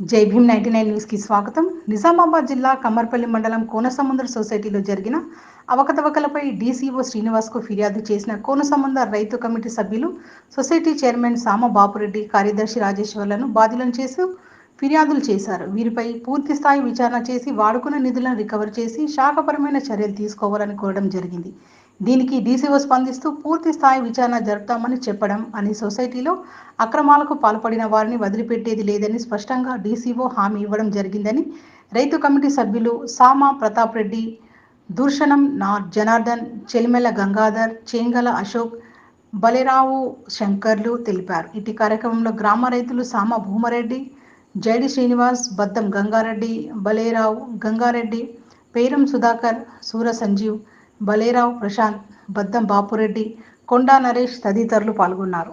జై Bhim ninety nine న్యూస్కి స్వాగతం. నిజామాబాద్ జిల్లా కమ్మర్పల్లి మండలం కోనసముద్ర సొసైటీలో జరిగిన అవకతవకలపై డీసీఓ శ్రీనివాస్కు ఫిర్యాదు చేసిన కోనసముంద రైతు కమిటీ సభ్యులు సొసైటీ చైర్మన్ సామ బాపురెడ్డి కార్యదర్శి రాజేశ్వర్లను బాధ్యులను చేసి ఫిర్యాదులు చేశారు. వీరిపై పూర్తి స్థాయి విచారణ చేసి వాడుకున్న నిధులను రికవర్ చేసి శాఖపరమైన చర్యలు తీసుకోవాలని కోరడం జరిగింది. దీనికి డీసీఓ స్పందిస్తూ పూర్తి స్థాయి విచారణ జరుపుతామని చెప్పడం అని సొసైటీలో అక్రమాలకు పాల్పడిన వారిని వదిలిపెట్టేది లేదని స్పష్టంగా డీసీఓ హామీ ఇవ్వడం జరిగిందని రైతు కమిటీ సభ్యులు సామా ప్రతాప్ రెడ్డి దూర్షణం నా జనార్దన్ చెలిమెల గంగాధర్ చేంగల అశోక్ బలిరావు శంకర్లు తెలిపారు. ఇటు కార్యక్రమంలో గ్రామ రైతులు సామ భూమరెడ్డి జైడి శ్రీనివాస్ బద్దం గంగారెడ్డి బలేరావు గంగారెడ్డి పేరం సుధాకర్ సూర సంజీవ్ బలేరావు ప్రశాంత్ బద్దం బాపురెడ్డి కొండా నరేష్ తదితరులు పాల్గొన్నారు.